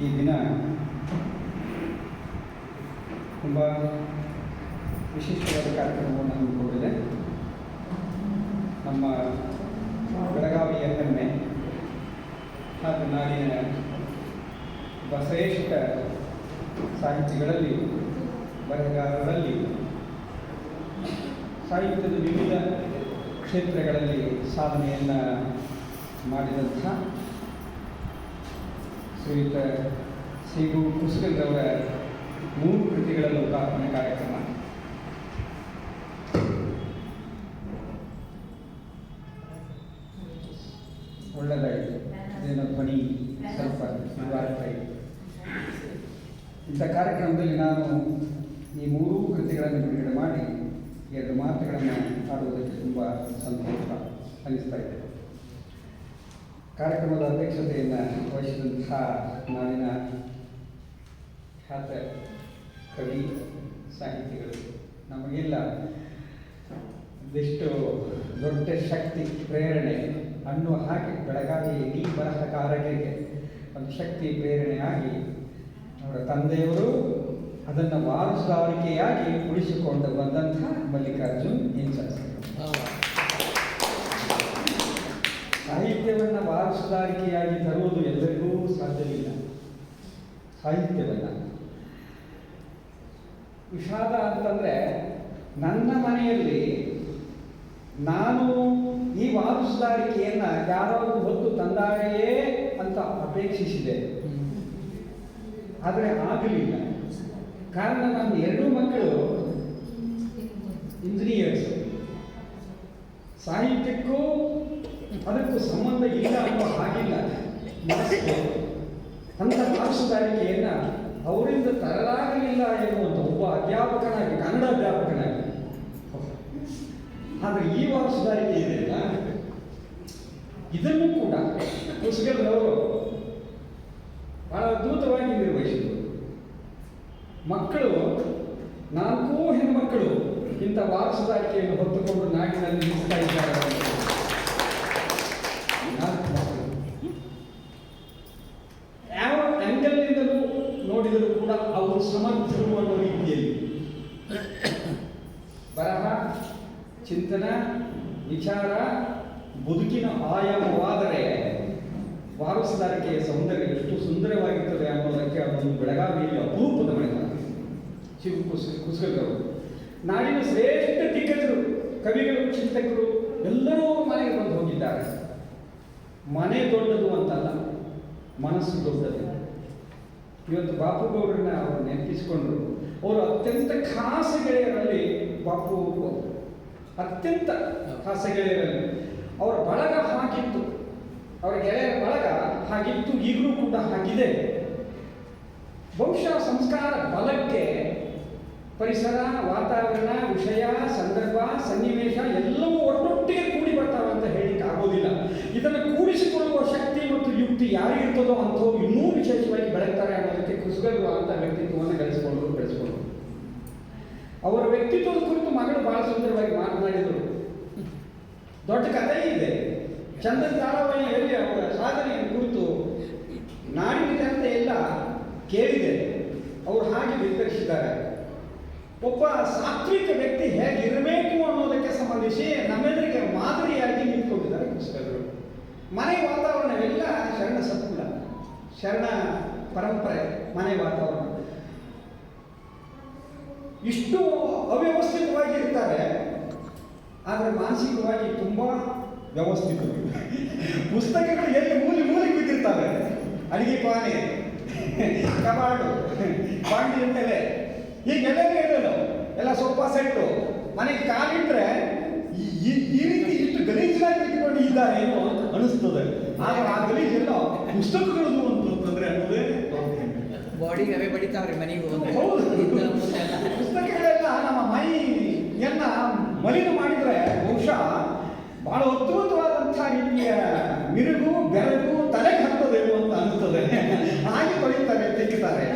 ಈ ದಿನ ತುಂಬ ವಿಶಿಷ್ಟವಾದ ಕಾರ್ಯಕ್ರಮವನ್ನು ಹಮ್ಮಿಕೊಂಡಿದೆ ನಮ್ಮ ಬೆಳಗಾವಿಯ ಹೆಮ್ಮೆ ಹಾಗೂ ನಾಡಿನ ಬಸವೇಶ್ವರ ಸಾಹಿತ್ಯಗಳಲ್ಲಿ ಬರಹಗಾರರಲ್ಲಿ ಸಾಹಿತ್ಯದ ವಿವಿಧ ಕ್ಷೇತ್ರಗಳಲ್ಲಿ ಸಾಧನೆಯನ್ನು ಮಾಡಿದಂಥ ಶ್ರೀಯುತ ಸಿಗು ಕುಸುಗಲ್ರವರ ಮೂರು ಕೃತಿಗಳ ಲೋಕಾರ್ಪಣೆ ಕಾರ್ಯಕ್ರಮ. ಒಳ್ಳೆದಾಯಿತು. ಅದೇನೋ ಧ್ವನಿ, ಸ್ವಲ್ಪ ಇಂಥ ಕಾರ್ಯಕ್ರಮದಲ್ಲಿ ನಾನು ಈ ಮೂರೂ ಕೃತಿಗಳನ್ನು ಬಿಡುಗಡೆ ಮಾಡಿ ಎರಡು ಮಾತುಗಳನ್ನು ಆಡುವುದಕ್ಕೆ ತುಂಬ ಸಂತೋಷ ಅನಿಸ್ತಾ ಇದೆ. ಕಾರ್ಯಕ್ರಮದ ಅಧ್ಯಕ್ಷತೆಯನ್ನು ವಹಿಸಿದಂತಹ ನಾಡಿನ ಖ್ಯಾತ ಕವಿ, ಸಾಹಿತಿಗಳು. ನಮಗೆಲ್ಲ ಇದಿಷ್ಟು ದೊಡ್ಡ ಶಕ್ತಿ, ಪ್ರೇರಣೆ ಅನ್ನು ಹಾಗೆ ಬೆಳಗಾವಿ ಈ ಬರಹಗಾರರಿಗೆ ಒಂದು ಶಕ್ತಿ ಪ್ರೇರಣೆಯಾಗಿ ಅವರ ತಂದೆಯವರು ಅದನ್ನು ವಾರಸುದಾರಿಕೆಯಾಗಿ ಉಳಿಸಿಕೊಂಡು ಬಂದಂತಹ ಮಲ್ಲಿಕಾರ್ಜುನ್ ಇನ್ಸಸ್ ಸಾಹಿತ್ಯವನ್ನು ವಾರಸುದಾರಿಕೆಯಾಗಿ ತರುವುದು ಎಲ್ಲರಿಗೂ ಸಾಧ್ಯವಿಲ್ಲ. ಸಾಹಿತ್ಯವನ್ನ. ವಿಷಾದ ಅಂತಂದ್ರೆ ನನ್ನ ಮನೆಯಲ್ಲಿ ನಾನು ಈ ವಾರಸುದಾರಿಕೆಯನ್ನ ಯಾರಾದರೂ ಹೊತ್ತು ತಂದಾರೆಯೇ ಅಂತ ಅಪೇಕ್ಷಿಸಿದೆ. ಆದರೆ ಆಗಲಿಲ್ಲ. ಕಾರಣ ನನ್ನ ಎರಡೂ ಮಕ್ಕಳು ಇಂಜಿನಿಯರ್ಸ್. ಸಾಹಿತ್ಯಕ್ಕೂ ಅದಕ್ಕೂ ಸಂಬಂಧ ಇಲ್ಲ ಅನ್ನೋ ಹಾಗಿಲ್ಲ. ಅಂತ ಅಂಥ ಪಾರ್ಶ್ವದಾರಿಕೆಯನ್ನ ಅವರಿಂದ ತರಲಾಗಲಿಲ್ಲ ಎನ್ನುವಂಥ ಒಬ್ಬ ಅಧ್ಯಾಪಕನಾಗಿ, ಕನ್ನಡ ಅಧ್ಯಾಪಕನಾಗಿ. ಆದರೆ ಈ ವಾರಸುದಾರಿಕೆ ಇದೆಯಲ್ಲ ಇದನ್ನು ಕೂಡ ಪುಸ್ತಕದವರು ಬಹಳ ಅದ್ಭುತವಾಗಿ ನಿರ್ವಹಿಸಿದರು ಮಕ್ಕಳು, ನಾಲ್ಕೂ ಹೆಣ್ಮಕ್ಕಳು ಇಂಥ ವಾರಸುದಾರಿಕೆಯನ್ನು ಹೊತ್ತುಕೊಂಡು ನಾಡಿನಲ್ಲಿ ನಿಲ್ತಾ ಇದ್ದಾರೆ ನಾಲ್ಕು ಮಕ್ಕಳು ಯಾವ ಆಂಗಲ್ನಿಂದಲೂ ನೋಡಿದರೂ ಕೂಡ ಅವರು ಸಮರ್ಥರು ಅನ್ನೋ ರೀತಿಯಲ್ಲಿ ಬರಹ ಚಿಂತನ ವಿಚಾರ ಬದುಕಿನ ಆಯಾಮವಾದರೆ ವಾರಸುದಾರಿಕೆಯ ಸೌಂದರ್ಯ ಎಷ್ಟು ಸುಂದರವಾಗಿರ್ತದೆ ಅನ್ನೋದಕ್ಕೆ ಅದೊಂದು ಬೆಳಗಾವಿಯಲ್ಲಿ ಅಪರೂಪದ ಮನೆ ಶಿವ ಕುಸ್ ಕುಸ್ಗಲ್ರವರು ನಾಡಿನ ಶ್ರೇಷ್ಠ ದಿಗ್ಗಜರು, ಕವಿಗಳು, ಚಿಂತಕರು ಎಲ್ಲರೂ ಮನೆಗೆ ಬಂದು ಹೋಗಿದ್ದಾರೆ. ಮನೆ ದೊಡ್ಡದು ಅಂತಲ್ಲ, ಮನಸ್ಸು ದೊಡ್ಡದು. ಇವತ್ತು ಬಾಪು ಗೌಡರನ್ನ ಅವರು ನೆನಪಿಸಿಕೊಂಡ್ರು. ಅವರು ಅತ್ಯಂತ ಖಾಸಗಿಯರಲ್ಲಿ ಬಾಪು. ಅತ್ಯಂತ ಗೆಳೆಯರಲ್ಲಿ ಅವರ ಬಳಗ ಹಾಗಿತ್ತು. ಅವರ ಗೆಳೆಯರ ಬಳಗ ಹಾಗಿತ್ತು, ಈಗಲೂ ಕೂಡ ಹಾಗಿದೆ. ಬಹುಶಃ ಸಂಸ್ಕಾರ ಬಲಕ್ಕೆ ಪರಿಸರ, ವಾತಾವರಣ, ವಿಷಯ, ಸಂದರ್ಭ, ಸನ್ನಿವೇಶ ಎಲ್ಲವೂ ಒಟ್ಟೊಟ್ಟಿಗೆ ಕೂಡಿ ಬರ್ತಾವೆ ಅಂತ ಹೇಳಿಕ್ಕೆ ಆಗೋದಿಲ್ಲ. ಇದನ್ನು ಕೂಡಿಸಿಕೊಳ್ಳುವ ಶಕ್ತಿ ಮತ್ತು ಯುಕ್ತಿ ಯಾರಿಗಿರ್ತದೋ ಅಂಥವು ಇನ್ನೂ ವಿಶೇಷವಾಗಿ ಬೆಳಗ್ತಾರೆ ಅನ್ನೋದಕ್ಕೆ ಕುಸುಗರು ಅಂತ ವ್ಯಕ್ತಿತ್ವವನ್ನು ಗಳಿಸಿಕೊಂಡರು ಬೆಳೆಸಿಕೊಂಡರು ಅವರ ವ್ಯಕ್ತಿತ್ವದ ಕುರಿತು ಮಗಳು ಬಹಳ ಸುಂದರವಾಗಿ ಮಾತನಾಡಿದರು ದೊಡ್ಡ ಕಥೆ ಇದೆ. ಚಂದನ್ ಧಾರಾವಾಹಿಯಲ್ಲಿ ಅವರ ಸಾಧನೆ ಕುರಿತು ನಾಡಿನ ಜನತೆ ಎಲ್ಲ ಕೇಳಿದೆ. ಅವರು ಹಾಗೆ ವಿತರಿಸಿದ್ದಾರೆ ಒಬ್ಬ ಸಾತ್ವಿಕ ವ್ಯಕ್ತಿ ಹೇಗಿರಬೇಕು ಅನ್ನೋದಕ್ಕೆ ಸಂಬಂಧಿಸಿ ನಮ್ಮೆಲ್ಲರಿಗೆ ಮಾದರಿಯಾಗಿ ನಿಂತ್ಕೊಂಡಿದ್ದಾರೆ ಪುಸ್ತಕಗಳು. ಮನೆ ವಾತಾವರಣವೆಲ್ಲ ಶರಣ ಸತ್ಕುಲ, ಶರಣ ಪರಂಪರೆ ಮನೆ ವಾತಾವರಣ. ಇಷ್ಟು ಅವ್ಯವಸ್ಥಿತವಾಗಿ ಇರ್ತಾರೆ ಆದರೆ ಮಾನಸಿಕವಾಗಿ ತುಂಬ ವ್ಯವಸ್ಥಿತರು ಪುಸ್ತಕಗಳು ಎಲ್ಲಿ ಮೂಲೆ ಮೂಲೆಗೆ ಬಿದ್ದಿರ್ತವೆ ಅಡಿಗೆ ಪಾನೆ ಕಬಾರ್ಡು ಬಾಂಡಿ ಈಗ ಹೀಗೆಲ್ಲ ಹೇಳೋದು? ಎಲ್ಲ ಸೋಫಾ ಸೆಟ್ಟು. ಮನೆಗೆ ಕಾಲಿಟ್ರೆ ಈ- ರೀತಿ ಇಷ್ಟು ಗಲೀಜಾಗಿ ಇಟ್ಕೊಂಡು ಇದ್ದಾರೆ ಏನೋ ಅನಿಸ್ತದೆ. ಆದರೆ ಆ ಗಲೀಜೆಲ್ಲ ಪುಸ್ತಕಗಳು ಅಂತಂದ್ರೆ ಅನ್ನೋದೇ ಬಾಡಿ. ಬಾಡಿಗೆ ಅವೇ ಬಡಿತಾವ್ರಿ ಮನೆಗೆ ಹೋದ್ರೆ. ಹೌದು. ಎಲ್ಲ. ಪುಸ್ತಕಗಳೆಲ್ಲ ನಮ್ಮ ಮೈಯನ್ನ ಮಲಿನ ಮಾಡಿದರೆ ಬಹುಶಃ ಬಹಳ ಅದ್ಭುತವಾದಂತಹ ರೀತಿಯ ಮಿರುಗು, ಬೆರಗು, ತಲೆ ಹತ್ತದೇನು ಅಂತ ಅನಿಸ್ತದೆ ಹಾಗೆ ತೊಳಿತಾರೆ, ತೆಗಿತಾರೆ.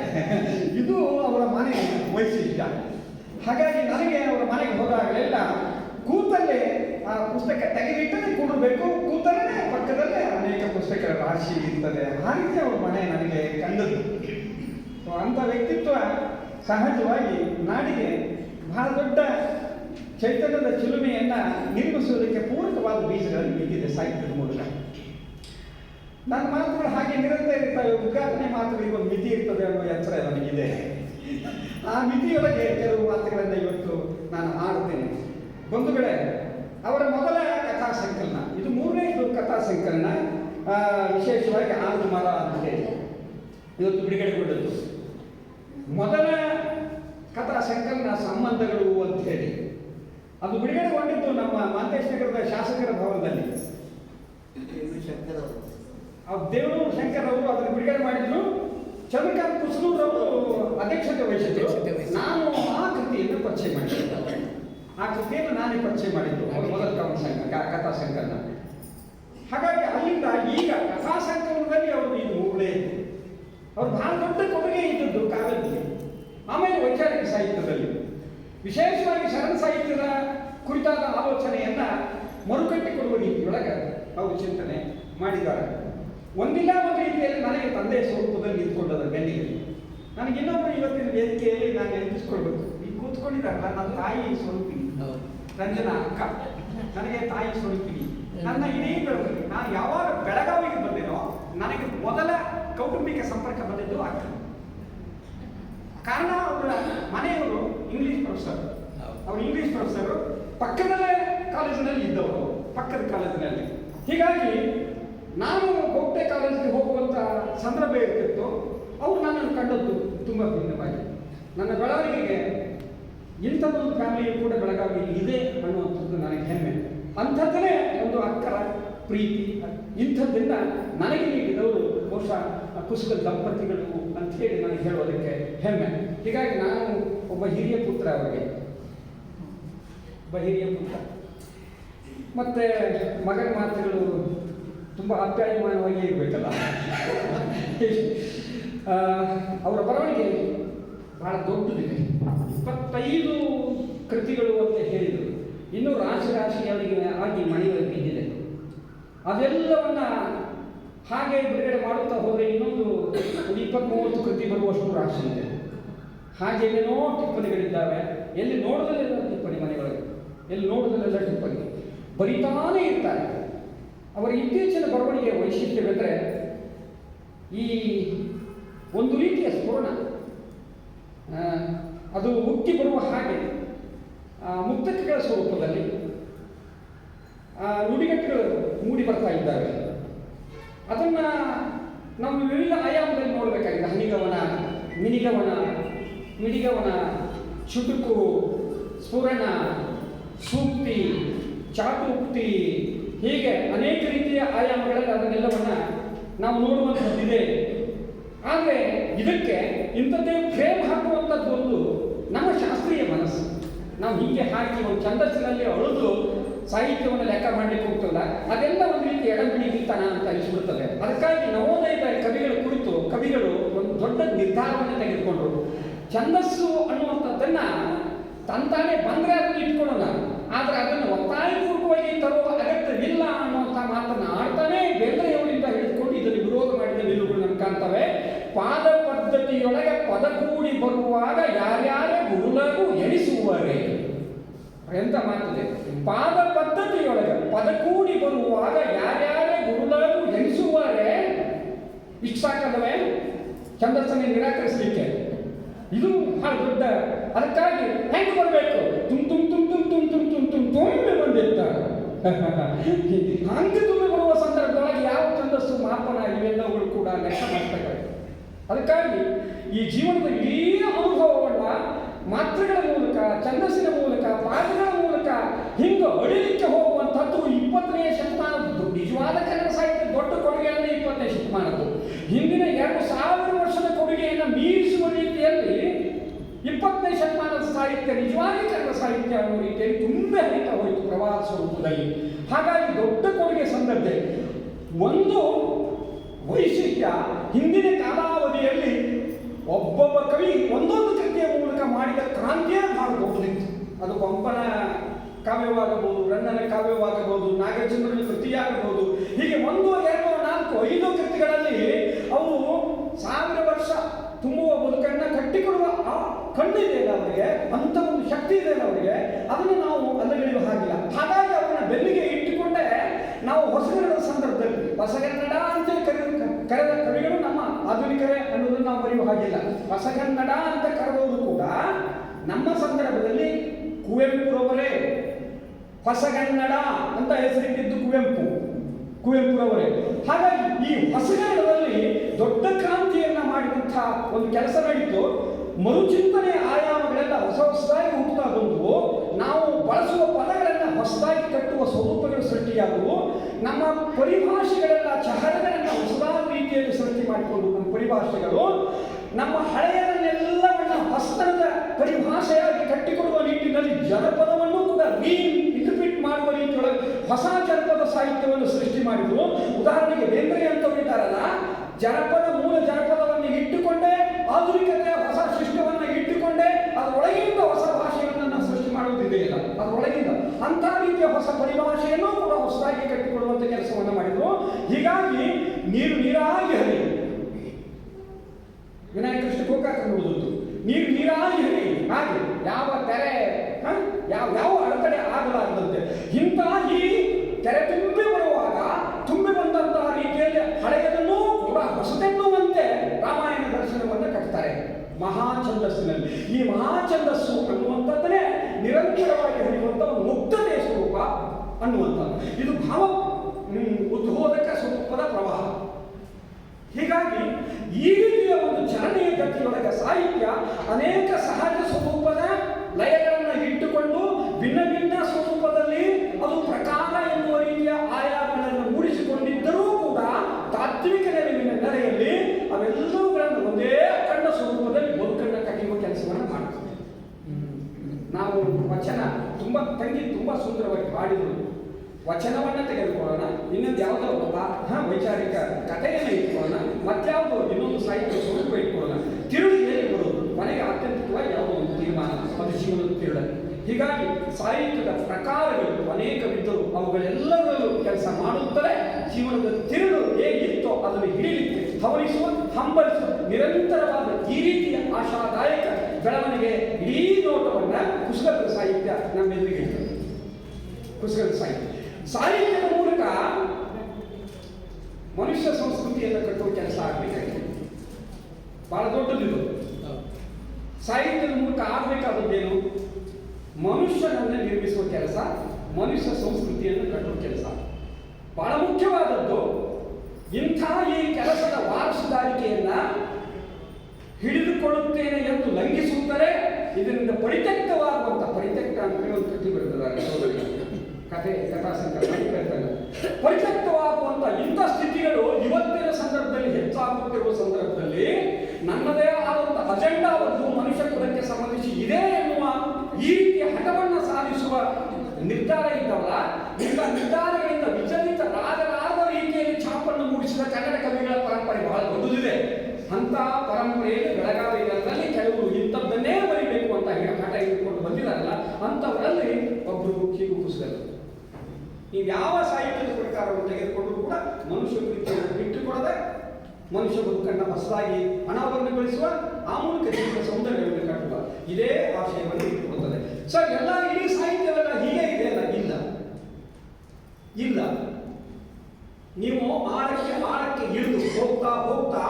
ಇದು ಅವರ ಮನೆ ವೈಶಿಷ್ಟ್ಯ. ಹಾಗಾಗಿ ನನಗೆ ಅವರ ಮನೆಗೆ ಹೋದಾಗಲೆಲ್ಲ ಕೂತಲ್ಲೇ ಆ ಪುಸ್ತಕ ತೆಗೆದಿಟ್ಟರೆ ಕೂಡಬೇಕು, ಕೂತಲ್ಲೇ ಪಕ್ಕದಲ್ಲೇ ಅನೇಕ ಪುಸ್ತಕಗಳ ರಾಶಿ ಇರ್ತದೆ. ಆ ರೀತಿ ಅವ್ರ ಮನೆ ನನಗೆ ಕಂಡದ್ದು. ಸೊ, ಅಂಥ ವ್ಯಕ್ತಿತ್ವ ಸಹಜವಾಗಿ ನಾಡಿಗೆ ಬಹಳ ದೊಡ್ಡ ಚೈತನ್ಯದ ಚಿಲುಮೆಯನ್ನು ನಿರ್ಮಿಸುವುದಕ್ಕೆ ಪೂರಕವಾದ ಬೀಜಗಳನ್ನು ಬಿದ್ದಿದೆ ಸಾಹಿತ್ಯದ ಮೂಲಕ. ನನ್ನ ಮಾತುಗಳು ಹಾಗೆ ನಿರಂತರ ಇರ್ತವೆ ಉದ್ಘಾಟನೆ ಮಾತುಗಳಿಗೆ ಒಂದು ಮಿತಿ ಇರ್ತದೆ ಅನ್ನೋ ಎಚ್ಚರ ನನಗಿದೆ. ಆ ಮಿತಿಯೊಳಗೆ ಕೆಲವು ಮಾತುಗಳನ್ನು ಇವತ್ತು ನಾನು ಆಡ್ತೇನೆ ಬಂಧುಗಳೇ ಅವರ ಮೊದಲ ಕಥಾ ಸಂಕಲನ ಇದು ಮೂರನೇ ಇದು ಕಥಾ ಸಂಕಲನ ವಿಶೇಷವಾಗಿ ಆಲದ ಮರ ಅಂತ ಹೇಳಿ. ಇವತ್ತು ಬಿಡುಗಡೆಗೊಂಡದ್ದು. ಮೊದಲ ಕಥಾ ಸಂಕಲನ ಸಂಬಂಧಗಳು ಅಂತ ಹೇಳಿ. ಅದು ಬಿಡುಗಡೆಗೊಂಡಿದ್ದು ನಮ್ಮ ಮಾಂತೇಶ್ ನಗರದ ಶಾಸಕರ ಭವನದಲ್ಲಿ. ದೇವರು ಶಂಕರ್ ಅವರು ಅದನ್ನು ಬಿಡುಗಡೆ ಮಾಡಿದ್ರು. ಚಂದ್ರಕಾಂತ್ ಕುಸನೂರ್ ಅವರು ಅಧ್ಯಕ್ಷತೆ ವಹಿಸಿದ್ರು. ನಾನು ಆ ಕೃತಿಯನ್ನು ಪರಿಚಯ ಮಾಡಿದ್ದೆ. ಆ ಕೃತಿಯನ್ನು ನಾನೇ ಪರಿಚಯ ಮಾಡಿದ್ದು. ಮೊದಲ ಕವನ ಕಥಾ ಸಂಕಲನ ಹಾಗಾಗಿ ಅಲ್ಲಿಂದ ಈಗ ಕಥಾ ಸಂಕಲನದಲ್ಲಿ ಅವರು ಇದು ಮೂರನೇ ಅವ್ರು ಬಹಳ ದೊಡ್ಡ ಕೊಡುಗೆ ಇದ್ದದ್ದು ಕಾವ್ಯದಲ್ಲಿ ಆಮೇಲೆ ವೈಚಾರಿಕ ಸಾಹಿತ್ಯದಲ್ಲಿ. ವಿಶೇಷವಾಗಿ ಶರಣ ಸಾಹಿತ್ಯದ ಕುರಿತಾದ ಆಲೋಚನೆಯನ್ನ ಮರುಕಟ್ಟಿಕೊಡುವ ರೀತಿಯೊಳಗೆ ಅವರು ಚಿಂತನೆ ಮಾಡಿದ್ದಾರೆ. ಒಂದಿಲ್ಲ ಒಂದು ರೀತಿಯಲ್ಲಿ ನನಗೆ ತಂದೆ ಸ್ವರೂಪದಲ್ಲಿ ನಿಂತ್ಕೊಂಡದ ಬೆನ್ನಿಗೆ. ನನಗೆ ಇನ್ನೊಬ್ಬರು ಇವತ್ತಿನ ವೇದಿಕೆಯಲ್ಲಿ ನಾನು ನೆನಪಿಸ್ಕೊಳ್ಬೇಕು. ಈಗ ಕೂತ್ಕೊಂಡಿದ್ದಾರಲ್ಲ ನನ್ನ ತಾಯಿ ಸ್ವರೂಪಿನಿ ರಂಜನ ಅಕ್ಕ. ನನಗೆ ತಾಯಿ ಸ್ವರೂಪಿನಿ ನನ್ನ ಇಡೀ ಬೆಳವಣಿಗೆ. ನಾನು ಯಾವಾಗ ಬೆಳಗಾವಿಗೆ ಬಂದೇನೋ ನನಗೆ ಮೊದಲ ಕೌಟುಂಬಿಕ ಸಂಪರ್ಕ ಬಂದಿದ್ದು ಅಕ್ಕ. ಕಾರಣ ಅವರ ಮನೆಯವರು ಇಂಗ್ಲಿಷ್ ಪ್ರೊಫೆಸರ್. ಅವರು ಇಂಗ್ಲಿಷ್ ಪ್ರೊಫೆಸರ್ ಪಕ್ಕದಲ್ಲೇ ಕಾಲೇಜಿನಲ್ಲಿ ಇದ್ದವರು. ಪಕ್ಕದ ಕಾಲೇಜಿನಲ್ಲಿ. ಹೀಗಾಗಿ ನಾನು ಗೋಪ್ಟೆ ಕಾಲೇಜಿಗೆ ಹೋಗುವಂಥ ಸಂದರ್ಭ ಇರ್ತಿತ್ತು. ಅವರು ನನ್ನನ್ನು ಕಂಡದ್ದು ತುಂಬ ಭಿನ್ನವಾಗಿ. ನನ್ನ ಬೆಳವಣಿಗೆಗೆ ಇಂಥದ್ದೊಂದು ಫ್ಯಾಮಿಲಿ ಕೂಡ ಬೆಳಗಾವಿ ಇದೆ ಅನ್ನುವಂಥದ್ದು ನನಗೆ ಹೆಮ್ಮೆ. ಅಂಥದ್ದನ್ನೇ ಒಂದು ಅಕ್ಕರ ಪ್ರೀತಿ ಇಂಥದ್ದನ್ನ ನನಗೆ ನೀಡಿದವರು ಬಹುಶಃ ಕುಸುಕ ದಂಪತಿಗಳು ಅಂತ ಹೇಳಿ ನನಗೆ ಹೇಳೋದಕ್ಕೆ ಹೆಮ್ಮೆ. ಹೀಗಾಗಿ ನಾನು ಒಬ್ಬ ಹಿರಿಯ ಪುತ್ರ ಅವರಿಗೆ. ಒಬ್ಬ ಹಿರಿಯ ಪುತ್ರ. ಮತ್ತೆ ಮಗನ ಮಾತುಗಳು ತುಂಬ ಅಪ್ಯಾಯಮಾನವಾಗಿ ಇರಬೇಕಲ್ಲ ಅವರ ಬರವಣಿಗೆ ಬಹಳ ದೊಡ್ಡದಿದೆ. ಇಪ್ಪತ್ತೈದು ಕೃತಿಗಳು ಅಂತ ಹೇಳಿದರು. ಇನ್ನೂ ರಾಶಿ ರಾಶಿಯವರಿಗೆ ಆಗಿ ಮನೆಯಲ್ಲಿ ಬಿದ್ದಿದೆ ಅದೆಲ್ಲವನ್ನ ಹಾಗೆ ಬಿಡುಗಡೆ ಮಾಡುತ್ತಾ ಹೋದರೆ ಇನ್ನೊಂದು ಒಂದು ಇಪ್ಪತ್ತ್ ಕೃತಿ ಬರುವಷ್ಟು ರಾಶಿ ಇದೆ. ಹಾಗೆ ಏನೇನೋ ಟಿಪ್ಪಣಿಗಳಿದ್ದಾವೆ. ಎಲ್ಲಿ ನೋಡೋದಲ್ಲೆಲ್ಲ ಟಿಪ್ಪಣಿ ಮನೆಗಳಿಗೆ ಎಲ್ಲಿ ನೋಡೋದಲ್ಲೆಲ್ಲ ಟಿಪ್ಪಣಿ. ಬರಿತಾನೇ ಇರ್ತಾರೆ. ಅವರ ಇತ್ತೀಚಿನ ಬರವಣಿಗೆಯ ವೈಶಿಷ್ಟ್ಯವೆಂದರೆ ಈ ಒಂದು ರೀತಿಯ ಸ್ಫೋರಣ ಅದು ಮುಕ್ತಿ ಬರುವ ಹಾಗೆ ಮುಕ್ತಕಗಳ ಸ್ವರೂಪದಲ್ಲಿ ನುಡಿಗಟ್ಟುಗಳು ಮೂಡಿ ಬರ್ತಾ ಇದ್ದಾವೆ ಅದನ್ನ ನಾವು ವಿವಿಧ ಆಯಾಮದಲ್ಲಿ ನೋಡಬೇಕಾಗಿದೆ. ಹನಿಗವನ, ಮಿನಿಗವನ, ಮಿಡಿಗವನ, ಚುಟುಕು, ಸ್ಫುರಣ, ಸೂಕ್ತಿ, ಚಾಟುಕ್ತಿ, ಹೀಗೆ ಅನೇಕ ರೀತಿಯ ಆಯಾಮಗಳಲ್ಲಿ ಅದನ್ನೆಲ್ಲವನ್ನ ನಾವು ನೋಡುವಂಥದ್ದಿದೆ ಆದರೆ ಇದಕ್ಕೆ ಇಂಥದ್ದೇ ಫ್ರೇಮ್ ಹಾಕುವಂಥದ್ದು ಒಂದು ನಮ್ಮ ಶಾಸ್ತ್ರೀಯ ಮನಸ್ಸು. ನಾವು ಹೀಗೆ ಹಾಕಿ ಒಂದು ಛಂದಸ್ಸಿನಲ್ಲಿ ಅಳುದು ಸಾಹಿತ್ಯವನ್ನು ಲೆಕ್ಕ ಮಾಡಲಿಕ್ಕೆ ಹೋಗ್ತಲ್ಲ, ಅದೆಲ್ಲ ಒಂದು ರೀತಿ ಎಡಬಿಡಿಗಿತನ ಅಂತ ಅನಿಸ್ಬಿಡ್ತದೆ. ಅದಕ್ಕಾಗಿ ನವೋದಯದ ಕವಿಗಳ ಕುರಿತು ಕವಿಗಳು ಒಂದು ದೊಡ್ಡ ನಿರ್ಧಾರವನ್ನು ತೆಗೆದುಕೊಂಡ್ರು. ಛಂದಸ್ಸು ಅನ್ನುವಂಥದ್ದನ್ನ ತಂತಾನೆ ಬಂದ್ರೆ ಅದನ್ನು ಇಟ್ಕೊಳ್ಳೋಣ. ಆದರೆ ಅದನ್ನು ಒತ್ತಾಯಪೂರ್ವಕವಾಗಿ ತರುವ ಅಗತ್ಯವಿಲ್ಲ ಅನ್ನುವಂಥ ಮಾತನ್ನು ಆಡ್ತಾನೆ ಬೇಂದ್ರೆಯವರಿಂದ ಹಿಡಿದುಕೊಂಡು ಇದನ್ನು ವಿರೋಧ ಮಾಡಿದ ನಿಲುವುಗಳು ಕಾಣ್ತವೆ. ಪಾದ ಪದ್ಧತಿಯೊಳಗೆ ಪದ ಕೂಡಿ ಬರುವಾಗ ಯಾರ್ಯಾರೇ ಗುರುಲಗೂ ಎಣಿಸುವರೆ ಎಂತ ಮಾತಿದೆ ಪಾದ ಪದ್ಧತಿಯೊಳಗೆ ಪದ ಕೂಡಿ ಬರುವಾಗ ಯಾರ್ಯಾರೇ ಗುರುಗಳು ಎಣಿಸುವರೆ ಇಷ್ಟು ಸಾಕಲ್ಲವೇ ಛಂದಸ್ಸನ್ನು ನಿರಾಕರಿಸಲಿಕ್ಕೆ. ಇದು ಬಹಳ ದೊಡ್ಡ, ಅದಕ್ಕಾಗಿ ಹೆಂಗೆ ಬರಬೇಕು? ತುಮ್ ತುಮ್ ತುಮ್ ತುಮ್ ತುಮ್ ತುಮ್ ತುಮ್ ತುಮ್ ತುಂಬಿ ಬಂದಿತ್ತ. ಹಂಗೆ ತುಂಬಿ ಬರುವ ಸಂದರ್ಭದೊಳಗೆ ಯಾವ ಚಂದಸ್ಸು ಮಾಪನ ಇವೆಲ್ಲವುಗಳು ಕೂಡ ಲೆಕ್ಕ ಮಾಡ್ತವೆ. ಅದಕ್ಕಾಗಿ ಈ ಜೀವನದ ಇಡೀ ಅನುಭವವನ್ನ ಮಾತ್ರೆಗಳ ಮೂಲಕ, ಛಂದಸ್ಸಿನ ಮೂಲಕ ಹಿಂಗೆ ಅಡಿಲಿಕ್ಕೆ ಹೋಗುವಂಥದ್ದು ಇಪ್ಪತ್ತನೇ ಶತಮಾನದ್ದು ನಿಜವಾದ ಕನ್ನಡ ಸಾಹಿತ್ಯ ದೊಡ್ಡ ಕೊಡುಗೆಯನ್ನು ಇಪ್ಪತ್ತನೇ ಶತಮಾನದ್ದು ಹಿಂದಿನ ಎರಡು ಸಾವಿರ ವರ್ಷದ ಕೊಡುಗೆಯನ್ನು ಮೀರಿಸುವ ರೀತಿಯಲ್ಲಿ ಇಪ್ಪತ್ತನೇ ಶತಮಾನದ ಸಾಹಿತ್ಯ ನಿಜವಾಗಿ ಕನ್ನಡ ಸಾಹಿತ್ಯ ಅನ್ನೋ ರೀತಿಯಲ್ಲಿ ತುಂಬ ಹರಿತ ಹೋಯಿತು ಪ್ರವಾಹ ಸ್ವರೂಪದಲ್ಲಿ. ಹಾಗಾಗಿ ದೊಡ್ಡ ಕೊಡುಗೆ ಸಂದರ್ಭ. ಒಂದು ವೈಶಿಷ್ಟ್ಯ, ಹಿಂದಿನ ಕಾಲಾವಧಿಯಲ್ಲಿ ಒಬ್ಬೊಬ್ಬ ಕವಿ ಒಂದೊಂದು ಕೃತಿಯ ಮೂಲಕ ಮಾಡಿದ ಕ್ರಾಂತಿಯೇ ಮಾಡಬಹುದು ಅದು ಪಂಪನ ಕಾವ್ಯವಾಗಬಹುದು ರನ್ನನ ಕಾವ್ಯವಾಗಬಹುದು ನಾಗಚಂದ್ರನ ಕೃತಿಯಾಗಬಹುದು, ಹೀಗೆ ಒಂದು, ಎರಡು, ನಾಲ್ಕು, ಐದು ಕೃತಿಗಳಲ್ಲಿ ಅವರು ಸಾವಿರ ವರ್ಷ ತುಂಬುವ ಬದುಕನ್ನ ಕಟ್ಟಿಕೊಡುವ ಆ ಕಣ್ಣಿದೆ ಅಲ್ಲ ಅವರಿಗೆ, ಅಂತ ಒಂದು ಶಕ್ತಿ ಇದೆ ಅವರಿಗೆ, ಅದನ್ನು ನಾವು ಅಲ್ಲಗಳಿವ ಹಾಗಿಲ್ಲ. ಹಾಗಾಗಿ ಅವರನ್ನ ಬೆನ್ನಿಗೆ ಇಟ್ಟುಕೊಂಡೇ ನಾವು ಹೊಸಗನ್ನಡದ ಸಂದರ್ಭದಲ್ಲಿ, ಹೊಸಗನ್ನಡ ಅಂತ ಕರೆದ ಕವಿಗಳು ನಮ್ಮ ಆಧುನಿಕರೇ ಅನ್ನೋದನ್ನು ನಾವು ಬರೆಯುವ ಹಾಗಿಲ್ಲ. ಹೊಸಗನ್ನಡ ಅಂತ ಕರೆದವರು ಕೂಡ ನಮ್ಮ ಸಂದರ್ಭದಲ್ಲಿ ಕುವೆಂಪುರವರೇ ಹೊಸಗನ್ನಡ ಅಂತ ಹೆಸರಿಟ್ಟಿದ್ದು ಕುವೆಂಪು, ಕುವೆಂಪುರವರೇ. ಹಾಗಾಗಿ ಈ ಹೊಸಗನ್ನಡದಲ್ಲಿ ದೊಡ್ಡ ಕ್ರಾಂತಿಯನ್ನ ಮಾಡಿದಂತಹ ಒಂದು ಕೆಲಸ ನಡೀತು ಮರುಚಿಂತನೆ ಆಯಾಮಗಳೆಲ್ಲ ಹೊಸ ಹೊಸದಾಗಿ ಹುಟ್ಟುತ್ತಾ ಬಂದವು. ನಾವು ಬಳಸುವ ಪದಗಳನ್ನು ಹೊಸದಾಗಿ ಕಟ್ಟುವ ಸ್ವರೂಪಗಳು ಸೃಷ್ಟಿಯಾದವು. ನಮ್ಮ ಪರಿಭಾಷೆಗಳೆಲ್ಲ ಚಹರೆಗಳನ್ನು ಹೊಸದಾದ ರೀತಿಯಲ್ಲಿ ಸೃಷ್ಟಿ ಮಾಡಿಕೊಂಡು ನಮ್ಮ ಪರಿಭಾಷೆಗಳು. ನಮ್ಮ ಹಳೆಯದನ್ನೆಲ್ಲವನ್ನ ಹೊಸತನದ ಪರಿಭಾಷೆಯಾಗಿ ಕಟ್ಟಿಕೊಡುವ ನಿಟ್ಟಿನಲ್ಲಿ ಜನಪದವನ್ನು ಕೂಡ ರೀ ಹೊಸ ಜನಪದ ಸಾಹಿತ್ಯವನ್ನು ಸೃಷ್ಟಿ ಮಾಡಿದ್ರು. ಉದಾಹರಣೆಗೆ ಬೇಂದ್ರೆ ಅಂತವ್ರು ಇದ್ದಾರಲ್ಲ, ಜನಪದ ಮೂಲ ಜನಪದವನ್ನು ಇಟ್ಟುಕೊಂಡೇ, ಆಧುನಿಕತೆಯ ಹೊಸ ಶಿಷ್ಟವನ್ನು ಇಟ್ಟುಕೊಂಡೇ ಅದರೊಳಗಿಂದ ಹೊಸ ಭಾಷೆಯನ್ನು ನಾವು ಸೃಷ್ಟಿ ಮಾಡುವುದಿದೆಯಲ್ಲ ಅದರೊಳಗಿಂದ ಅಂತ ರೀತಿಯ ಹೊಸ ಪರಿಭಾಷೆಯನ್ನು ಕೂಡ ಹೊಸದಾಗಿ ಕಟ್ಟಿಕೊಳ್ಳುವಂಥ ಕೆಲಸವನ್ನು ಮಾಡಿದ್ರು. ಹೀಗಾಗಿ ನೀರು ನೀರಾಗಿ ಹರಿ. ವಿನಾಯಕ ಕೃಷ್ಣ ಗೋಕಾಕ ನೋಡುವುದು ನೀರು ನೀರಾಗಿ ಹರಿ. ಹಾಗೆ ಯಾವ ತೆರೆ? ಯಾವ ಯಾವ ಅಡೆತಡೆ ಆಗಲಾರದಂತೆ ಇಂಥ ಈ ತೆರೆ ತುಂಬಿ ಬರುವಾಗ ತುಂಬಿ ಬಂದಂತಹ ರೀತಿಯಲ್ಲಿ ಹಳೆಯದನ್ನೂ ಕೂಡ ಹೊಸತೆನ್ನುವಂತೆ ರಾಮಾಯಣ ದರ್ಶನವನ್ನು ಕಟ್ತಾರೆ ಮಹಾಛಂದಸ್ಸಿನಲ್ಲಿ ಈ ಮಹಾಛಂದಸ್ಸು ಅನ್ನುವಂಥದ್ದನ್ನೇ ನಿರಂತರವಾಗಿ ಹರಿಯುವಂಥ ಒಂದು ಸ್ವರೂಪ ಅನ್ನುವಂಥದ್ದು. ಇದು ಭಾವ ಉದ್ಬೋಧಕ ಸ್ವರೂಪದ ಪ್ರವಾಹ. ಹೀಗಾಗಿ ಈ ರೀತಿಯ ಒಂದು ಚಲನೆಯ ಗತಿಯೊಳಗೆ ಸಾಹಿತ್ಯ ಅನೇಕ ಸಹಜ ಸ್ವರೂಪದ ಲಯಗಳನ್ನು ಇಟ್ಟುಕೊಂಡು ಭಿನ್ನ ಭಿನ್ನ ಸ್ವರೂಪದಲ್ಲಿ ಅದು ಪ್ರಕಾರ ಎನ್ನುವ ರೀತಿಯ ಆಯಾಮಗಳನ್ನು ಮೂಡಿಸಿಕೊಂಡಿದ್ದರೂ ಕೂಡ ತಾತ್ವಿಕ ನೆರವಿನ ನೆಲೆಯಲ್ಲಿ ಅವೆಲ್ಲವುಗಳನ್ನು ಒಂದೇ ಅಖಂಡ ಸ್ವರೂಪದಲ್ಲಿ ಬದುಕನ್ನು ಕಟ್ಟಿಯುವ ಕೆಲಸವನ್ನು ಮಾಡ್ತದೆ ನಾವು ವಚನ ತುಂಬ ತಂಗಿ ತುಂಬ ಸುಂದರವಾಗಿ ಹಾಡಿದರು ವಚನವನ್ನ ತೆಗೆದುಕೊಳ್ಳೋಣ, ಇನ್ನೊಂದು ಯಾವುದೋ ಒಬ್ಬ ವೈಚಾರಿಕ ಕಥೆಯನ್ನು ಇಟ್ಕೊಳ್ಳೋಣ ಮತ್ತಾವುದೋ ಇನ್ನೊಂದು ಸಾಹಿತ್ಯ ಸ್ವರೂಪ ಇಟ್ಕೊಳ್ಳೋಣ. ತಿರುಳು ಹೇಗೆ ಬರೋದು? ಮನೆಗೆ ಆತ್ಯಂತಿಕವಾಗಿ ಯಾವುದೋ ಒಂದು ತೀರ್ಮಾನ ಅದು ಜೀವನದ ತಿರುಳ. ಹೀಗಾಗಿ ಸಾಹಿತ್ಯದ ಪ್ರಕಾರಗಳು ಅನೇಕ ಬಿದ್ದರು ಅವುಗಳೆಲ್ಲರಲ್ಲೂ ಕೆಲಸ ಮಾಡುತ್ತಲೇ ಜೀವನದ ತಿರುಳು ಹೇಗಿತ್ತೋ ಅದನ್ನು ಹಿಡಿಲಿಕ್ಕೆ ಹವಣಿಸುವ ಹಂಬಲಿಸುವುದು ನಿರಂತರವಾದ ಈ ರೀತಿಯ ಆಶಾದಾಯಕ ಬೆಳವಣಿಗೆ ಇಡೀ ನೋಟವನ್ನು ಕುಸುಗದ ಸಾಹಿತ್ಯ ನಮ್ಮೆದುರಿಗೆ ಇರ್ತದೆ ಕುಸುಗದ ಸಾಹಿತ್ಯ. ಸಾಹಿತ್ಯದ ಮೂಲಕ ಮನುಷ್ಯ ಸಂಸ್ಕೃತಿಯನ್ನು ಕಟ್ಟುವ ಕೆಲಸ ಆಗಬೇಕಾಗಿದೆ. ಬಹಳ ದೊಡ್ಡದಿದು. ಸಾಹಿತ್ಯದ ಮೂಲಕ ಆಗಬೇಕಾದದ್ದೇನು? ಮನುಷ್ಯನನ್ನು ನಿರ್ಮಿಸುವ ಕೆಲಸ, ಮನುಷ್ಯ ಸಂಸ್ಕೃತಿಯನ್ನು ಕಟ್ಟುವ ಕೆಲಸ. ಬಹಳ ಮುಖ್ಯವಾದದ್ದು ಇಂಥ ಈ ಕೆಲಸದ ವಾರಸುದಾರಿಕೆಯನ್ನ ಹಿಡಿದುಕೊಳ್ಳುತ್ತೇನೆ ಎಂದು ಲಂಘಿಸುತ್ತಲೇ ಇದರಿಂದ ಪರಿತ್ಯಕ್ತವಾಗುವಂಥ ಪರಿತ್ಯಕ್ತ ಅಂತ ಒಂದು ಕೃತಿ ಬರೆದಿದ್ದಾರೆ. ಸೋದರಿ, ಕಥೆ ಕಥಾ ಸಂಕಲ್ಪ ಇಂಥ ಸ್ಥಿತಿಗಳು ಇವತ್ತಿನ ಸಂದರ್ಭದಲ್ಲಿ ಹೆಚ್ಚಾಗುತ್ತಿರುವ ಸಂದರ್ಭದಲ್ಲಿ ನನ್ನದೇ ಅಜಂಡ ಒಂದು ಮನುಷ್ಯ ಕುಲಕ್ಕೆ ಸಂಬಂಧಿಸಿ ಇದೆ ಎನ್ನುವ ಈ ರೀತಿಯ ಹಠವನ್ನು ಸಾಧಿಸುವ ನಿರ್ಧಾರ ಇದ್ದವಲ್ಲ ಇಂಥ ನಿರ್ಧಾರಗಳಿಂದ ವಿಚಲಿತರಾದ ಕನ್ನಡ ಕವಿಗಳ ಪರಂಪರೆ ಬಹಳ ದೊಡ್ಡದಿದೆ. ಅಂತ ಪರಂಪರೆಯಲ್ಲಿ ಬೆಳಗಾವಿ ನಗರದಲ್ಲಿ ಕೆಲವರು ಇಂಥದ್ದನ್ನೇ ಬರೀಬೇಕು ಅಂತ ಹೇಳಿ ಹಠ ಹಿಡಿದುಕೊಂಡು ಬಂದಿದ್ದಾರಲ್ಲ, ಅಂಥವರಲ್ಲಿ ಒಬ್ಬರು ಕಿರು ಕುಸಿದರು ನೀವು ಯಾವ ಸಾಹಿತ್ಯದ ಪ್ರಕಾರವನ್ನು ತೆಗೆದುಕೊಂಡರೂ ಕೂಡ ಮನುಷ್ಯ ಪ್ರೀತಿಯನ್ನು ಬಿಟ್ಟುಕೊಡದೆ, ಮನುಷ್ಯ ಬದುಕನ್ನು ಹೊಸದಾಗಿ ಅನಾವರಣಗೊಳಿಸುವ ಆ ಮೂಲಕ ಜೀವನ ಸೌಂದರ್ಯವನ್ನು ಕಟ್ಟುವ ಇದೇ ಆಶಯವನ್ನು ಇಟ್ಟುಕೊಳ್ಳುತ್ತದೆ ಸರ್ ಎಲ್ಲ ಇಡೀ ಸಾಹಿತ್ಯವೆಲ್ಲ ಹೀಗೆ ಇದೆ ಅಲ್ಲ ಇಲ್ಲ. ಇಲ್ಲ. ನೀವು ಆಳಕ್ಕೆ ಆಳಕ್ಕೆ ಇಳಿದು ಹೋಗ್ತಾ ಹೋಗ್ತಾ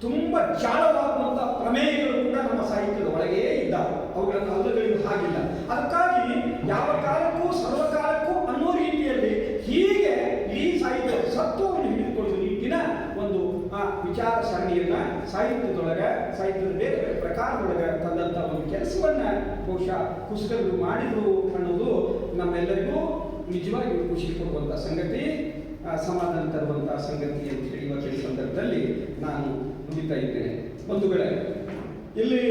ತುಂಬ ಜಾಲವಾಗುವಂತಹ ಪ್ರಮೇಯಗಳು ಕೂಡ ನಮ್ಮ ಸಾಹಿತ್ಯದ ಒಳಗೆ ಇದ್ದಾವೆ ಅವುಗಳನ್ನು ಅಲ್ಲಗಳಿಗೂ ಹಾಗಿಲ್ಲ. ಅದಕ್ಕಾಗಿ ಯಾವ ಕಾಲಕ್ಕೂ ಸರ್ವಕಾಲಕ್ಕೂ ಅನ್ನೋ ರೀತಿಯಲ್ಲಿ ಹೀಗೆ ಈ ಸಾಹಿತ್ಯ ಸತ್ವವನ್ನು ಹಿಡಿದುಕೊಳ್ಳುವ ನಿಟ್ಟಿನ ಒಂದು, ಆ ವಿಚಾರ ಸರಣಿಯನ್ನ ಸಾಹಿತ್ಯದೊಳಗೆ, ಸಾಹಿತ್ಯದ ಬೇರೆ ಬೇರೆ ಪ್ರಕಾರದೊಳಗೆ ತಂದಂತ ಒಂದು ಕೆಲಸವನ್ನ ಬಹುಶಃ ಕುಸುಕರು ಮಾಡಿದ್ರು ಅನ್ನೋದು ನಮ್ಮೆಲ್ಲರಿಗೂ ನಿಜವಾಗಿಯೂ ಖುಷಿ ಕೊಡುವಂಥ ಸಂಗತಿ. ಸಮಾಧಾನ ತರುವಂತಹ ಸಂಗತಿ ಅಂತ ಹೇಳುವ ಸಂದರ್ಭದಲ್ಲಿ ನಾನು ನುಡಿತಾ ಇದ್ದೇನೆ. ಬಂಧುಗಳೇ ಇಲ್ಲಿ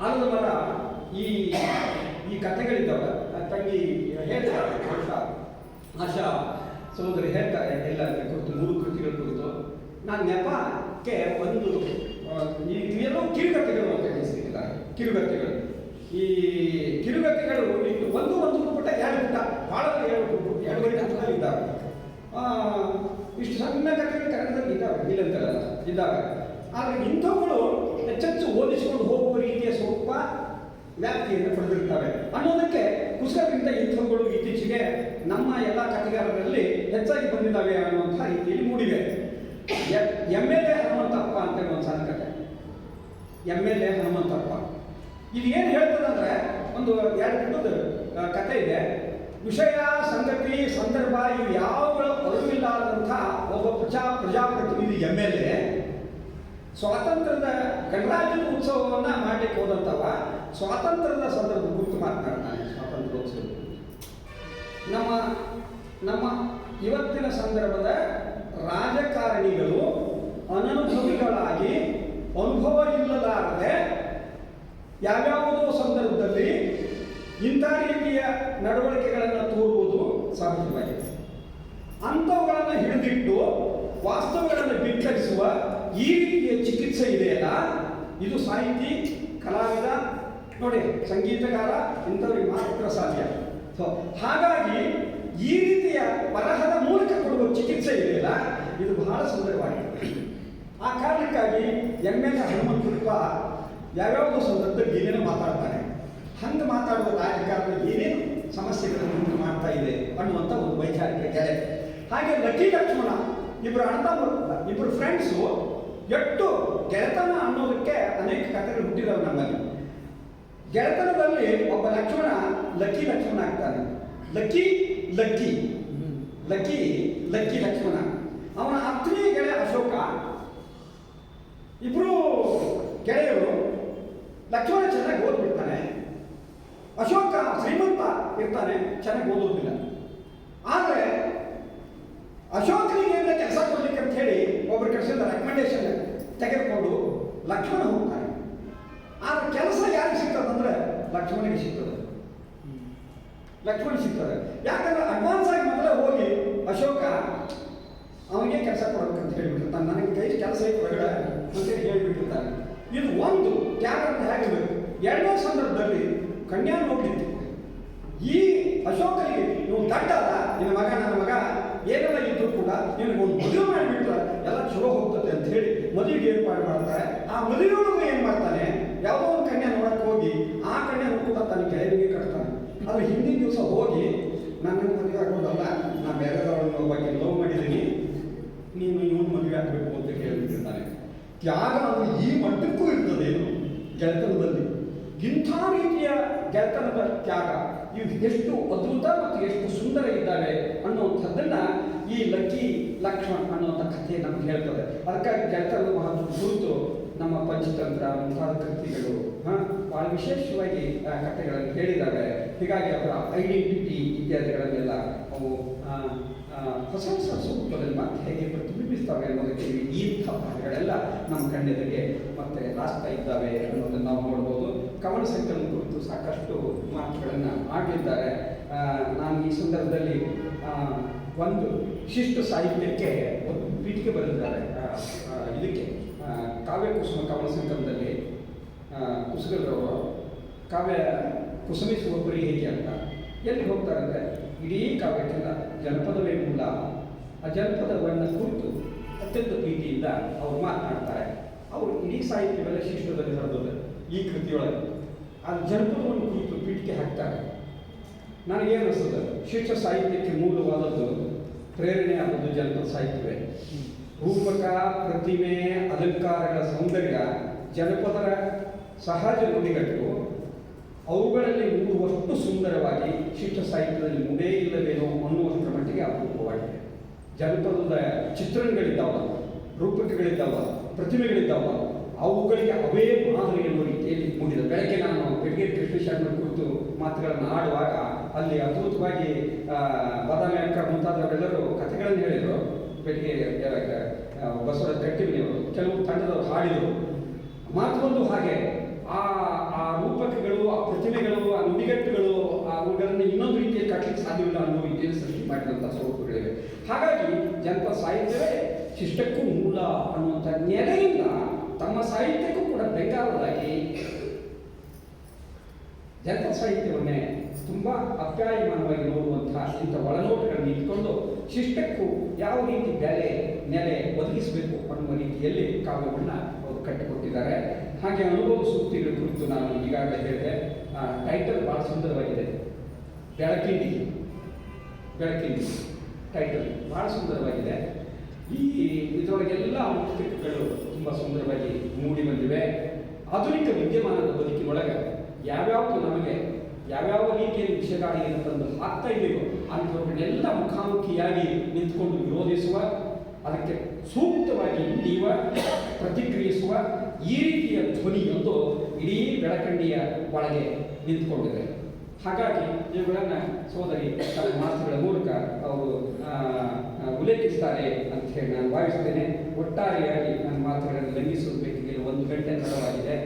ಆಲದ ಮರ ಈ ಈ ಕಥೆಗಳಿದ್ದಾವ ತಂಗಿ ಹೇಳ್ತಾರೆ ಆಶಾ, ಸಹೋದರಿ ಹೇಳ್ತಾರೆ ಎಲ್ಲ ಕುರಿತು ಮೂರು ಕೃತಿಗಳ ಕುರಿತು ನಾನು ನೆಪಕ್ಕೆ ಒಂದು ಈ ಇವೆಲ್ಲವೂ ಅಂತ ಕಳಿಸ್ತಿದ್ದಾರೆ ಕಿರುಕಥೆಗಳು ಈ ಕಿರುಗತೆಗಳು ಒಂದು ಒಂದು ಪುಟ ಎರಡು ಪುಟ ಬಹಳ ಎರಡು ಎರಡು ಗಂಟೆ ಇದ್ದಾವೆ ಇಷ್ಟು ಸಣ್ಣ ಕಥೆಗಳು ಕನ್ನಡದಲ್ಲಿ ಇದ್ದಾವೆ ಇಲ್ಲಂತಲ್ಲ ಇದ್ದಾವೆ ಆದರೆ ಇಂಥವುಗಳು ಹೆಚ್ಚೆಚ್ಚು ಓದಿಸಿಕೊಂಡು ಹೋಗುವ ರೀತಿಯ ಸ್ವಲ್ಪ ವ್ಯಾಪ್ತಿಯನ್ನು ಪಡೆದಿರ್ತವೆ ಅನ್ನೋದಕ್ಕೆ ಪುಸ್ತಕದಿಂದ ಇಂಥವುಗಳು ಇತ್ತೀಚೆಗೆ ನಮ್ಮ ಎಲ್ಲ ಕಥೆಗಾರರಲ್ಲಿ ಹೆಚ್ಚಾಗಿ ಬಂದಿದ್ದಾವೆ ಅನ್ನುವಂಥ ರೀತಿಯಲ್ಲಿ ಮೂಡಿವೆ ಎಂ ಎಲ್ ಎ ಹನುಮಂತಪ್ಪ ಅಂತ ಒಂದು ಸಣ್ಣ ಕಥೆ ಎಂ ಎಲ್ ಎ ಹನುಮಂತಪ್ಪ. ಇದು ಏನು ಹೇಳ್ತದಂದ್ರೆ, ಒಂದು ಎರಡು ಕಥೆ ಇದೆ. ವಿಷಯ, ಸಂಗತಿ, ಸಂದರ್ಭ ಇವು ಅರಿವಿಲ್ಲದಂಥ ಒಬ್ಬ ಪ್ರಜಾ ಪ್ರಜಾಪ್ರತಿನಿಧಿ ಎಂ ಎಲ್ ಎ, ಸ್ವಾತಂತ್ರ್ಯದ ಗಣರಾಜ್ಯದ ಉತ್ಸವವನ್ನು ಮಾಡಲಿಕ್ಕೆ ಹೋದಂಥವ ಸ್ವಾತಂತ್ರ್ಯದ ಸಂದರ್ಭ ಕುರಿತು ಮಾತನಾಡ್ತಾನೆ ಸ್ವಾತಂತ್ರ್ಯೋತ್ಸವ. ನಮ್ಮ ನಮ್ಮ ಇವತ್ತಿನ ಸಂದರ್ಭದ ರಾಜಕಾರಣಿಗಳು ಅನನುಭವಿಗಳಾಗಿ ಅನುಭವ ಇಲ್ಲದಾರದೆ ಯಾವ್ಯಾವುದೋ ಸಂದರ್ಭದಲ್ಲಿ ಇಂಥ ರೀತಿಯ ನಡವಳಿಕೆಗಳನ್ನು ತೋರುವುದು ಸಹಜವಾಗಿದೆ ಅಂಥವುಗಳನ್ನು ಹಿಡಿದಿಟ್ಟು ವಾಸ್ತವಗಳನ್ನು ಬಿತ್ತರಿಸುವ ಈ ರೀತಿಯ ಚಿಕಿತ್ಸೆ ಇದೆಯಲ್ಲ? ಇದು ಸಾಹಿತಿ, ಕಲಾವಿದ, ನೋಡಿ, ಸಂಗೀತಗಾರ, ಇಂಥವ್ರಿಗೆ ಮಾತ್ರ ಸಾಧ್ಯ. ಸೊ ಹಾಗಾಗಿ ಈ ರೀತಿಯ ಬರಹದ ಮೂಲಕ ಕೊಡುವ ಚಿಕಿತ್ಸೆ ಇದೆಯಲ್ಲ? ಇದು ಬಹಳ ಸುಂದರವಾಗಿದೆ. ಆ ಕಾರಣಕ್ಕಾಗಿ ಎಂ ಎಲ್ ಹನುಮಂತಪ್ಪ ಯಾವ್ಯಾವುದೋ ಸಂದರ್ಭದಲ್ಲಿ ಏನೇನು ಮಾತಾಡ್ತಾನೆ ಹಂಗೆ ಮಾತಾಡುವ ರಾಜಕಾರಣದಲ್ಲಿ ಏನೇನು ಸಮಸ್ಯೆಗಳನ್ನು ಉಂಟು ಮಾಡ್ತಾ ಇದೆ ಅನ್ನುವಂಥ ಒಂದು ವೈಚಾರಿಕ ಗೆಳೆ ಹಾಗೆ ಲಕ್ಕಿ ಲಕ್ಷ್ಮಣ ಇಬ್ಬರು ಅಣ್ಣ ತಮ್ಮರು ಇಬ್ಬರು ಫ್ರೆಂಡ್ಸು ಎಷ್ಟು ಗೆಳೆತನ ಅನ್ನೋದಕ್ಕೆ ಅನೇಕ ಕಥೆಗಳು ಹುಟ್ಟಿದವು ನಮ್ಮಲ್ಲಿ. ಗೆಳೆತನದಲ್ಲಿ ಒಬ್ಬ ಲಕ್ಷ್ಮಣ ಲಕ್ಕಿ ಲಕ್ಷ್ಮಣ ಆಗ್ತಾನೆ. Lucky lucky. Lucky lucky Lakshmana. ಅವನ ಹತ್ತನೇ ಗೆಳೆಯ ಅಶೋಕ. ಇಬ್ಬರು ಗೆಳೆಯರು ಲಕ್ಷ್ಮಣ ಚೆನ್ನಾಗಿ ಓದ್ಬಿಡ್ತಾನೆ. ಅಶೋಕ ಶ್ರೀಮಂತ ಇರ್ತಾನೆ, ಚೆನ್ನಾಗಿ ಓದೋದಿಲ್ಲ. ಆದರೆ ಅಶೋಕನಿಗೆ ಏನಾರ ಕೆಲಸ ಕೊಡ್ಲಿಕ್ಕೆ ಅಂತ ಹೇಳಿ ಒಬ್ಬರು ಕಳಿಸಿದ ರೆಕಮೆಂಡೇಶನ್ ತೆಗೆದುಕೊಂಡು ಲಕ್ಷ್ಮಣ ಹೋಗ್ತಾರೆ ಆದ್ರೆ ಕೆಲಸ ಯಾರಿಗೆ ಸಿಗ್ತದಂದ್ರೆ ಲಕ್ಷ್ಮಣಿಗೆ ಸಿಗ್ತದೆ. ಲಕ್ಷ್ಮಣ ಸಿಗ್ತದೆ. ಯಾಕಂದ್ರೆ ಅಡ್ವಾನ್ಸ್ ಆಗಿ ಮೊದಲೇ ಹೋಗಿ ಅಶೋಕ ಅವನಿಗೆ ಕೆಲಸ ಕೊಡ್ಬೇಕಂತ ಹೇಳಿಬಿಟ್ಟಿರ್ತಾನೆ ನನಗೆ ಕೈ ಕೆಲಸ ಐತೆ ಹೊರಗಡೆ ಅಂತೇಳಿ ಹೇಳಿಬಿಟ್ಟಿರ್ತಾನೆ. ಇದು ಒಂದು ಕ್ಯಾರೆಕ್ಟರ್ ಹೇಗಿದೆ ಎರಡನೇ ಸಂದರ್ಭದಲ್ಲಿ ಕನ್ಯಾ ನೋಡಿತ್ತು ಈ ಅಶೋಕನಿಗೆ ನೀವು ದಡ್ಡ ಅಲ್ಲ ನಿನ್ನ ಮಗ, ನನ್ನ ಮಗ, ಏನೆಲ್ಲ ನಿನಗೆ ಒಂದು ಮದುವೆ ಮಾಡಿಬಿಟ್ರೆ ಎಲ್ಲ ಚಲೋ ಹೋಗ್ತದೆ ಅಂತ ಹೇಳಿ ಮದುವೆಗೆ ಏರ್ಪಾಡು ಮಾಡ್ತಾರೆ? ಆ ಮದುವೆಯೊಳಗೂ ಏನು ಮಾಡ್ತಾನೆ? ಯಾವುದೋ ಒಂದು ಕನ್ಯಾ ನೋಡಕ್ಕೆ ಹೋಗಿ ಆ ಕನ್ಯಾ ಕೂಡ ತನ್ನ ಕೆಳಗೆ ಕಟ್ತಾನೆ. ಅದು ಹಿಂದಿನ ದಿವಸ ಹೋಗಿ ನನ್ನ ಮದುವೆ ಆಗೋದಲ್ಲ ನಾ ಬೇರೆದವ್ರನ್ನ ಬಗ್ಗೆ ಲವ್ ಮಾಡಿದ್ದೀನಿ. ನೀನು ಇವನು ಮದುವೆ ಆಗಬೇಕು ಅಂತ ಕೇಳಿಬಿಟ್ಟಿರ್ತಾನೆ. ತ್ಯಾಗ ಅಂದ್ರೆ ಈ ಮಟ್ಟಕ್ಕೂ ಇರ್ತದೆ ಏನು ಗೆಳೆತನದಲ್ಲಿ. ಇಂಥ ರೀತಿಯ ಗೆಳೆತನದ ತ್ಯಾಗ ಇವು ಎಷ್ಟು ಅದ್ಭುತ ಮತ್ತು ಎಷ್ಟು ಸುಂದರ ಇದ್ದಾವೆ ಅನ್ನುವಂಥದ್ದನ್ನ ಈ ಲಕ್ಕಿ ಲಕ್ಷ್ಮಣ್ ಅನ್ನುವಂಥ ಕಥೆ ನಮ್ಗೆ ಹೇಳ್ತದೆ. ಅದಕ್ಕಾಗಿ ಗೆಳೆತನದ ಮಹತ್ವ ಗುರುತು ನಮ್ಮ ಪಂಚತಂತ್ರ ಮುಂತಾದ ಕೃತಿಗಳು ಹಾಂ? ಭಾಳ ವಿಶೇಷವಾಗಿ ಕಥೆಗಳನ್ನು ಹೇಳಿದ್ದಾವೆ ಹೀಗಾಗಿ ಅವರ ಐಡೆಂಟಿಟಿ ಇತ್ಯಾದಿಗಳನ್ನೆಲ್ಲ ಅವು ಹೊಸ ಹೊಸ ಸ್ವರೂಪದಲ್ಲಿ ಮತ್ತೆ ಹೇಗೆ ಪ್ರತಿಬಿಂಬಿಸ್ತವೆ ಅನ್ನೋದಕ್ಕೆ ಇಂಥ ಪಾಠಗಳೆಲ್ಲ ನಮ್ಮ ಕಣ್ಣೆದುರಿಗೆ ಮತ್ತೆ ರಾಸ್ತಾ ಇದ್ದಾವೆ ಅನ್ನೋದನ್ನು ನಾವು ನೋಡ್ಬೋದು. ಕವನ ಸಂಕಲನ ಕುರಿತು ಸಾಕಷ್ಟು ಮಾತುಗಳನ್ನು ಆಡಲಿದ್ದಾರೆ ಆ, ನಾನು ಈ ಸಂದರ್ಭದಲ್ಲಿ ಒಂದು ಶಿಷ್ಟ ಸಾಹಿತ್ಯಕ್ಕೆ ಒಂದು ಪೀಠಿಕೆ ಬರೆದಿದ್ದಾರೆ. ಇದಕ್ಕೆ ಕಾವ್ಯ ಕುಸುಮ ಕವನ ಸಂಕಲನದಲ್ಲಿ ಕುಸುಗಲ್ರವರು ಕಾವ್ಯ ಕುಸುಮಿಸುವ ಗುರಿ ಹೇಗೆ ಅಂತ ಎಲ್ಲಿ ಹೋಗ್ತಾರೆ ಅಂದರೆ ಇಡೀ ಕಾವ್ಯಕ್ಕೆಲ್ಲ ಜನಪದವೇ ಮೂಲ. ಆ ಜನಪದವನ್ನು ಕುರಿತು ಅತ್ಯಂತ ಪ್ರೀತಿಯಿಂದ ಅವ್ರು ಮಾತನಾಡ್ತಾರೆ. ಅವರು ಇಡೀ ಸಾಹಿತ್ಯವೆಲ್ಲ ಶಿಷ್ಟದಲ್ಲಿ ಹರಿದದ್ದು ಈ ಕೃತಿಯೊಳಗೆ. ಆ ಜನಪದವನ್ನು ಕುರಿತು ಪೀಠಿಕೆ ಹಾಕ್ತಾರೆ. ನನಗೇನು ಅನಿಸ್ತದೆ ಶಿಷ್ಟ ಸಾಹಿತ್ಯಕ್ಕೆ ಮೂಲವಾದದ್ದು ಪ್ರೇರಣೆ ಆಗೋದು ಜನಪದ ಸಾಹಿತ್ಯವೇ. ರೂಪಕ, ಪ್ರತಿಮೆ, ಅಲಂಕಾರಗಳ ಸೌಂದರ್ಯ, ಜನಪದರ ಸಹಜ ನುಡಿಗಟ್ಟು, ಅವುಗಳಲ್ಲಿ ಮೂಡುವಷ್ಟು ಸುಂದರವಾಗಿ ಶಿಷ್ಟ ಸಾಹಿತ್ಯದಲ್ಲಿ ಮೂಡೇ ಇಲ್ಲವೇನೋ ಅನ್ನುವಷ್ಟರ ಮಟ್ಟಿಗೆ ಅಪರೂಪವಾಗಿದೆ. ಜನಪದದ ಚಿತ್ರಣಗಳಿದ್ದಾವ, ರೂಪಕಗಳಿದ್ದಾವ, ಪ್ರತಿಮೆಗಳಿದ್ದಾವ, ಅವುಗಳಿಗೆ ಅವೇ ಮಾದರಿ ಎನ್ನುವ ರೀತಿಯಲ್ಲಿ ಮೂಡಿದೆ ಬೆಳಗ್ಗೆ ನಾನು ಬೆಳಗ್ಗೆ ಕೃಷ್ಣ ಶರ್ಮರ ಕುರಿತು ಮಾತುಗಳನ್ನು ಆಡುವಾಗ ಅಲ್ಲಿ ಅದ್ಭುತವಾಗಿ ಆ, ಮುಂತಾದವರೆಲ್ಲರೂ ಕಥೆಗಳನ್ನು ಹೇಳಿದರು. ಬೆಳಿಗ್ಗೆ ಬಸವರ ಬಸವರಾಜ ಕಟ್ಟಿಮನಿಯವರು ಕೆಲವು ತಂಡದವರು ಹಾಡಿದರು. ಮಾತು ಬಂದು ಹಾಗೆ ಆ ಆ ರೂಪಕಗಳು ಆ ಪ್ರತಿಮೆಗಳು ಆ ನುಡಿಗಟ್ಟುಗಳು ಅವುಗಳನ್ನು ಇನ್ನೊಂದು ರೀತಿಯಲ್ಲಿ ಕಟ್ಟಲಿಕ್ಕೆ ಸಾಧ್ಯವಿಲ್ಲ ಅನ್ನೋ ರೀತಿಯಲ್ಲಿ ಸೃಷ್ಟಿ ಮಾಡಿದಂಥ ಸ್ವರೂಪಗಳಿವೆ. ಹಾಗಾಗಿ ಜನಪ ಸಾಹಿತ್ಯವೇ ಶಿಷ್ಟಕ್ಕೂ ಮೂಲ ಅನ್ನುವಂಥ ನೆಲೆಯಿಂದ ತಮ್ಮ ಸಾಹಿತ್ಯಕ್ಕೂ ಕೂಡ ಬೇಕಾದಾಗಿ ಜನಪದ ಸಾಹಿತ್ಯವನ್ನೇ ತುಂಬ ಅಪ್ಯಾಯಮಾನವಾಗಿ ನೋಡುವಂತಹ ಇಂಥ ಒಳನೋಟಗಳನ್ನು ಇಟ್ಕೊಂಡು ಶಿಷ್ಟಕ್ಕೂ ಯಾವ ರೀತಿ ಬೆಲೆ, ನೆಲೆ ಒದಗಿಸಬೇಕು ಅನ್ನುವ ರೀತಿಯಲ್ಲಿ ಕಾವ್ಯವನ್ನು ಅವರು ಕಟ್ಟಿಕೊಟ್ಟಿದ್ದಾರೆ. ಹಾಗೆ ಅನುಭವ ಸೂಕ್ತಿಗಳ ಕುರಿತು ನಾನು ಈಗಾಗಲೇ ಹೇಳಿದೆ. ಟೈಟಲ್ ಭಾಳ ಸುಂದರವಾಗಿದೆ. ಬೆಳಕಿಂಡಿ. ಬೆಳಕಿಂಡಿ. ಟೈಟಲ್ ಭಾಳ ಸುಂದರವಾಗಿದೆ. ಈ ಇದರೊಳಗೆಲ್ಲ ಅಂಶಗಳು ತುಂಬ ಸುಂದರವಾಗಿ ಮೂಡಿ ಬಂದಿವೆ. ಆಧುನಿಕ ವಿದ್ಯಮಾನದ ಬದುಕಿನೊಳಗೆ ಯಾವ್ಯಾವುದು ನಮಗೆ ಯಾವ್ಯಾವ ರೀತಿಯಲ್ಲಿ ವಿಷಕಾರಿಯನ್ನು ತಂದು ಹಾಕ್ತಾ ಇದೆಯೋ ಅಂಥವುಗಳನ್ನೆಲ್ಲ ಮುಖಾಮುಖಿಯಾಗಿ ನಿಂತ್ಕೊಂಡು ವಿರೋಧಿಸುವ ಅದಕ್ಕೆ ಸೂಕ್ತವಾಗಿ ಹಿಡಿಯುವ, ಪ್ರತಿಕ್ರಿಯಿಸುವ ಈ ರೀತಿಯ ಧ್ವನಿಯೊಂದು ಇಡೀ ಬೆಳಕಂಡಿಯ ಒಳಗೆ ನಿಂತ್ಕೊಂಡಿದೆ. ಹಾಗಾಗಿ ಇವುಗಳನ್ನು ಸೋದರಿ ತನ್ನ ಮಾತುಗಳ ಮೂಲಕ ಅವರು ಉಲ್ಲೇಖಿಸ್ತಾರೆ ಅಂತ ಹೇಳಿ ನಾನು ಭಾವಿಸ್ತೇನೆ. ಒಟ್ಟಾರೆಯಾಗಿ ನನ್ನ ಮಾತುಗಳನ್ನು ಲಂಘಿಸಬೇಕಿಗೆ ಒಂದು ಗಂಟೆ ತಡವಾಗಿದೆ.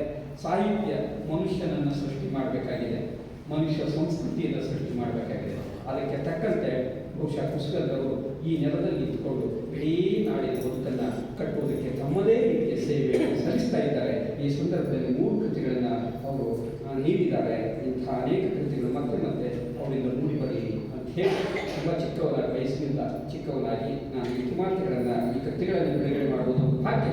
ಸಾಹಿತ್ಯ ಮನುಷ್ಯನನ್ನು ಸೃಷ್ಟಿ ಮಾಡಬೇಕಾಗಿದೆ. ಮನುಷ್ಯ ಸಂಸ್ಕೃತಿಯನ್ನು ಸೃಷ್ಟಿ ಮಾಡಬೇಕಾಗಿದೆ. ಅದಕ್ಕೆ ತಕ್ಕಂತೆ ಬಹುಶಃ ಕುಸ್ಕಲ್ದವರು ಈ ನೆಲದಲ್ಲಿ ಇದ್ದುಕೊಂಡು ಇಡೀ ನಾಡಿನ ಬದುಕನ್ನು ಕಟ್ಟುವುದಕ್ಕೆ ತಮ್ಮದೇ ರೀತಿಯ ಸೇವೆಯನ್ನು ಸಲ್ಲಿಸ್ತಾ ಇದ್ದಾರೆ. ಈ ಸಂದರ್ಭದಲ್ಲಿ ಮೂರು ಕೃತಿಗಳನ್ನು ಅವರು ನೀಡಿದ್ದಾರೆ. ಇಂಥ ಅನೇಕ ಕೃತಿಗಳು ಮತ್ತೆ ಮತ್ತೆ ಅವರಿಂದ ಮೂಡಿ ಬರಲಿ ಅಂತ ಹೇಳಿ ತುಂಬ ಚಿಕ್ಕವನ ವಯಸ್ಸಿನಿಂದ ಚಿಕ್ಕವನಾಗಿ ನಾನು ಈ ಕುಮಾರ್ತೆಗಳನ್ನು, ಈ ಕೃತಿಗಳನ್ನು ಬಿಡುಗಡೆ ಮಾಡುವುದು ಭಾಗ್ಯ.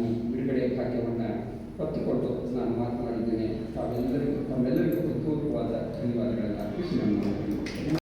ಈ ಬಿಡುಗಡೆ ಭಾಗ್ಯವನ್ನು ಹೊತ್ತುಕೊಟ್ಟು ನಾನು ಮಾತನಾಡಿದ್ದೇನೆ. ತಾವೆಲ್ಲರಿಗೂ ತಮ್ಮೆಲ್ಲರಿಗೂ ಹೃತ್ಪೂರ್ವಕವಾದ ಧನ್ಯವಾದಗಳನ್ನು ಅರ್ಪಿಸಿ ನಮ್ಮ